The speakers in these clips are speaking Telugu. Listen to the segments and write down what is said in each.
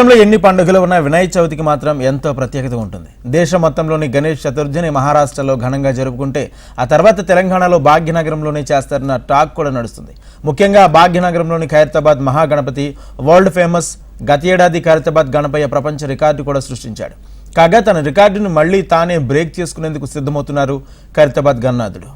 దేశంలో ఎన్ని పండుగలు ఉన్నా వినాయక చవితికి మాత్రం ఎంతో ప్రత్యేకత ఉంటుంది. దేశం మొత్తంలోని గణేష్ చతుర్థిని మహారాష్ట్రలో ఘనంగా జరుపుకుంటే ఆ తర్వాత తెలంగాణలో భాగ్యనగరంలోనే చేస్తారన్న టాక్ కూడా నడుస్తుంది. ముఖ్యంగా భాగ్యనగరంలోని ఖైరతాబాద్ మహాగణపతి వరల్డ్ ఫేమస్ గత ఏడాది ఖైరతాబాద్ గణపయ్య ప్రపంచ రికార్డు కూడా సృష్టించాడు. కాగా తన రికార్డును మళ్ళీ తానే బ్రేక్ చేసుకునేందుకు సిద్ధమవుతున్నారు ఖైరతాబాద్ గణనాథుడు.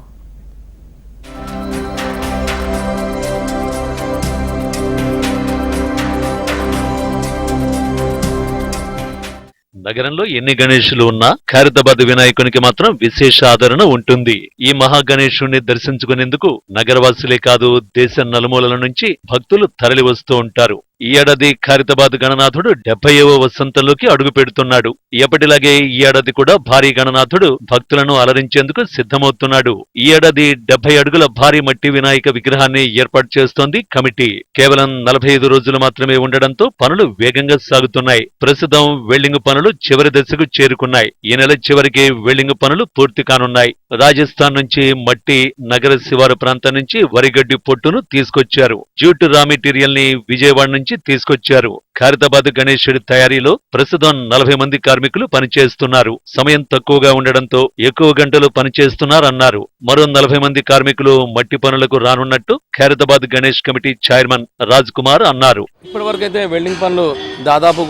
నగరంలో ఎన్ని గణేషులు ఉన్నా ఖైరతాబాద్ వినాయకునికి మాత్రం విశేష ఆదరణ ఉంటుంది. ఈ మహాగణేశుణ్ణి దర్శించుకునేందుకు నగరవాసులే కాదు దేశ నలుమూలల నుంచి భక్తులు తరలి వస్తూ ఉంటారు. ఈ ఏడాది ఖైరతాబాద్ గణనాథుడు డెబ్బైవ వసంతంలోకి అడుగు పెడుతున్నాడు. ఎప్పటిలాగే ఈ ఏడాది కూడా భారీ గణనాథుడు భక్తులను అలరించేందుకు సిద్ధమవుతున్నాడు. ఈ ఏడాది డెబ్బై అడుగుల భారీ మట్టి వినాయక విగ్రహాన్ని ఏర్పాటు చేస్తోంది కమిటీ. కేవలం నలభై ఐదు రోజులు మాత్రమే ఉండడంతో పనులు వేగంగా సాగుతున్నాయి. ప్రస్తుతం వెల్డింగ్ పనులు చివరి దశకు చేరుకున్నాయి. ఈ నెల చివరికి వెల్డింగ్ పనులు పూర్తి కానున్నాయి. రాజస్థాన్ నుంచి మట్టి నగర శివారు ప్రాంతం నుంచి వరిగడ్డి పొట్టును తీసుకొచ్చారు. జూట్ రా మెటీరియల్ని విజయవాడ నుంచి తీసుకొచ్చారు. ఖైరతాబాద్ గణేశుడి తయారీలో ప్రస్తుతం నలభై మంది కార్మికులు పనిచేస్తున్నారు. సమయం తక్కువగా ఉండడంతో ఎక్కువ గంటలు పనిచేస్తున్నారన్నారు. మరో నలభై మంది కార్మికులు మట్టి పనులకు రానున్నట్టు ఖైరతాబాద్ గణేష్ కమిటీ చైర్మన్ రాజ్ కుమార్ అన్నారు. ఇప్పటివరకు అయితే వెల్డింగ్ పనులు దాదాపు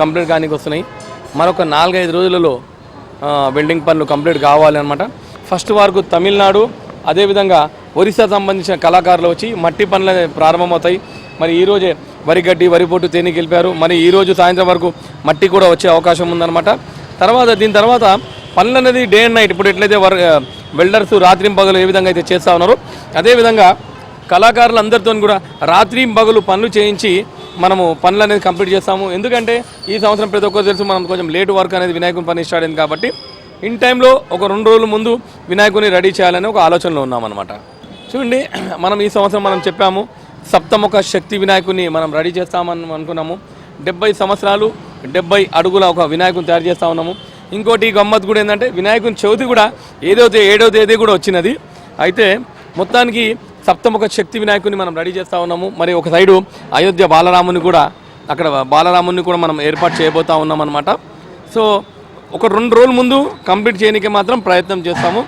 కంప్లీట్ కానీ వస్తున్నాయి మరొక నాలుగైదు రోజులలో వెల్డింగ్ పనులు కంప్లీట్ కావాలి అనమాట ఫస్ట్ వరకు తమిళనాడు అదేవిధంగా ఒరిస్సా సంబంధించిన కళాకారులు వచ్చి మట్టి పనులు ప్రారంభమవుతాయి. మరి ఈరోజే వరి గడ్డి వరి పొట్టు తేనె గెలిపారు. మరి ఈ రోజు సాయంత్రం వరకు మట్టి కూడా వచ్చే అవకాశం ఉందన్నమాట. తర్వాత దీని తర్వాత పనులు అనేది డే అండ్ నైట్ ఇప్పుడు ఎట్లయితే వర్ వెల్డర్స్ రాత్రి పగలు ఏ విధంగా అయితే చేస్తూ ఉన్నారో అదేవిధంగా కళాకారులందరితో కూడా రాత్రి పగలు పనులు చేయించి మనము పనులు అనేది కంప్లీట్ చేస్తాము. ఎందుకంటే ఈ సంవత్సరం ప్రతి ఒక్కరు తెలుసు మనం కొంచెం లేట్ వర్క్ అనేది వినాయకుని పని స్టార్ట్ అయింది కాబట్టి ఇన్ టైంలో ఒక రెండు రోజుల ముందు వినాయకుని రెడీ చేయాలని ఒక ఆలోచనలో ఉన్నామన్నమాట. చూడండి మనం ఈ సంవత్సరం మనం చెప్పాము సప్తముఖ శక్తి వినాయకుని మనం రెడీ చేస్తామని అనుకున్నాము. డెబ్బై సంవత్సరాలు డెబ్బై అడుగుల ఒక వినాయకుని తయారు చేస్తా ఉన్నాము. ఇంకోటి గమ్మత్ కూడా ఏంటంటే వినాయకుని చవితి కూడా ఏదో ఏడో తేదీ కూడా వచ్చినది. అయితే మొత్తానికి సప్తముఖ శక్తి వినాయకుని మనం రెడీ చేస్తూ ఉన్నాము. మరి ఒక సైడు అయోధ్య బాలరాముని కూడా అక్కడ బాలరాముని కూడా మనం ఏర్పాటు చేయబోతా ఉన్నాం అనమాట సో ఒక రెండు రోజుల ముందు కంప్లీట్ చేయడానికి మాత్రం ప్రయత్నం చేస్తాము.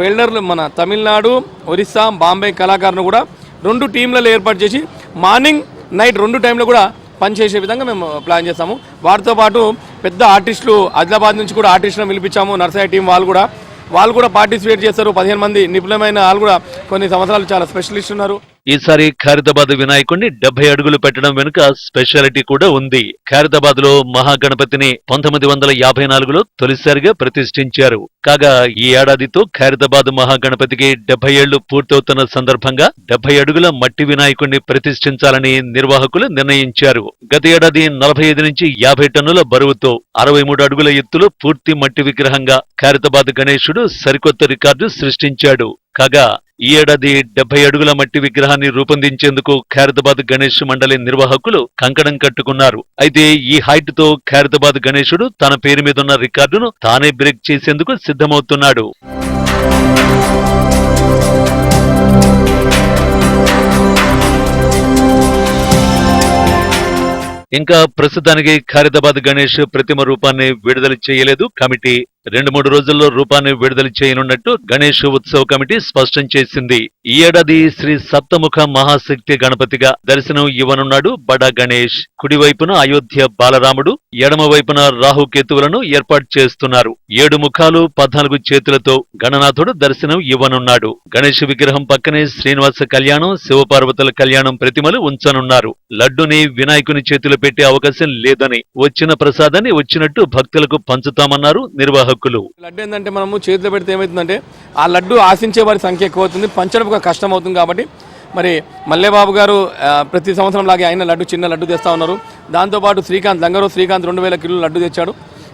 వెల్డర్లు మన తమిళనాడు ఒరిస్సా బాంబే కళాకారులు కూడా రెండు టీంలలో ఏర్పాటు చేసి మార్నింగ్ నైట్ రెండు టైంలో కూడా పనిచేసే విధంగా మేము ప్లాన్ చేస్తాము. వాటితో పాటు పెద్ద ఆర్టిస్టులు ఆదిలాబాద్ నుంచి కూడా ఆర్టిస్టులను పిలిపించాము నర్సరీ టీం వాళ్ళు కూడా. వాళ్ళు కూడా పార్టిసిపేట్ చేస్తారు. పదిహేను మంది నిపుణమైన వాళ్ళు కూడా కొన్ని సంవత్సరాలు చాలా స్పెషలిస్ట్ ఉన్నారు. ఈసారి ఖైరతాబాద్ వినాయకుడిని డెబ్బై అడుగులు పెట్టడం వెనుక స్పెషాలిటీ కూడా ఉంది. ఖైరతాబాద్లో మహాగణపతిని పంతొమ్మిది వందల యాభై నాలుగులో తొలిసారిగా ప్రతిష్ఠించారు. కాగా ఈ ఏడాదితో ఖైరతాబాద్ మహాగణపతికి డెబ్బై ఏళ్ళు పూర్తవుతున్న సందర్భంగా డెబ్బై అడుగుల మట్టి వినాయకుడిని ప్రతిష్ఠించాలని నిర్వాహకులు నిర్ణయించారు. గత ఏడాది నలభై ఐదు నుంచి యాభై టన్నుల బరువుతో అరవై మూడు అడుగుల ఎత్తులో పూర్తి మట్టి విగ్రహంగా ఖైరతాబాద్ గణేశుడు సరికొత్త రికార్డు సృష్టించాడు. కాగా ఈ ఏడాది డెబ్బై అడుగుల మట్టి విగ్రహాన్ని రూపొందించేందుకు ఖైరతాబాద్ గణేష్ మండలి నిర్వాహకులు కంకణం కట్టుకున్నారు. అయితే ఈ హైట్తో ఖైరతాబాద్ గణేశుడు తన పేరు మీదున్న రికార్డును తానే బ్రేక్ చేసేందుకు సిద్ధమవుతున్నాడు. ఇంకా ప్రస్తుతానికి ఖైరతాబాద్ గణేష్ ప్రతిమ రూపాన్ని విడుదల చేయలేదు. కమిటీ రెండు మూడు రోజుల్లో రూపాన్ని విడుదల చేయనున్నట్టు గణేష్ ఉత్సవ కమిటీ స్పష్టం చేసింది. ఈ ఏడాది శ్రీ సప్తముఖ మహాశక్తి గణపతిగా దర్శనం ఇవ్వనున్నాడు బడా గణేష్. కుడివైపున అయోధ్య బాలరాముడు ఎడమవైపున రాహుకేతువులను ఏర్పాటు చేస్తున్నారు. ఏడు ముఖాలు పద్నాలుగు చేతులతో గణనాథుడు దర్శనం ఇవ్వనున్నాడు. గణేష్ విగ్రహం పక్కనే శ్రీనివాస కళ్యాణం శివపార్వతుల కళ్యాణం ప్రతిమలు ఉంచనున్నారు. లడ్డుని వినాయకుని చేతిలో పెట్టే అవకాశం లేదని వచ్చిన ప్రసాదాన్ని వచ్చినట్టు భక్తులకు పంచుతామన్నారు నిర్వాహకులు. లడ్డు ఏంటంటే మనము చేతిలో పెడితే ఏమవుతుందంటే ఆ లడ్డు ఆశించే వారి సంఖ్య ఎక్కువ అవుతుంది పంచడం ఒక కష్టం అవుతుంది కాబట్టి మరి మల్లేబాబు గారు ప్రతి సంవత్సరం లాగే ఆయన లడ్డు చిన్న లడ్డు తెస్తా ఉన్నారు. దాంతోపాటు శ్రీకాంత్ లంగరు శ్రీకాంత్ రెండు వేల కిలోలు లడ్డు తెచ్చాడు.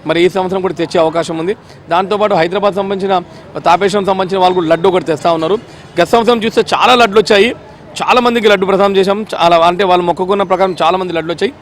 మరి ఈ సంవత్సరం కూడా తెచ్చే అవకాశం ఉంది. దాంతోపాటు హైదరాబాద్ సంబంధించిన తాపేశ్వరం సంబంధించిన వాళ్ళు కూడా లడ్డు ఒకటి తెస్తా ఉన్నారు. గత సంవత్సరం చూస్తే చాలా లడ్లు వచ్చాయి. చాలా మందికి లడ్డు ప్రసాదం చేశాం. చాలా అంటే వాళ్ళు మొక్కుకున్న ప్రకారం చాలా మంది లడ్లు వచ్చాయి.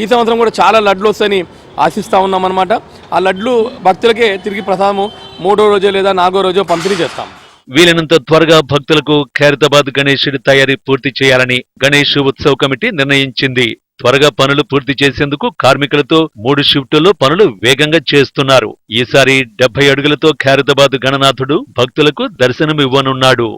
ఈ సంవత్సరం కూడా చాలా లడ్లు వస్తాయని ఆశిస్తూ ఉన్నామన్నమాట. ఆ లడ్లు భక్తులకే తిరిగి ప్రసాదము మూడో రోజో లేదా నాలుగో రోజో పంపిణీ చేస్తాం. వీలైనంత త్వరగా భక్తులకు ఖైరతాబాద్ గణేశుడి తయారీ పూర్తి చేయాలని గణేష్ ఉత్సవ కమిటీ నిర్ణయించింది. త్వరగా పనులు పూర్తి చేసేందుకు కార్మికులతో మూడు షిఫ్టుల్లో పనులు వేగంగా చేస్తున్నారు. ఈసారి డెబ్బై అడుగులతో ఖైరతాబాద్ గణనాథుడు భక్తులకు దర్శనమివ్వనున్నాడు.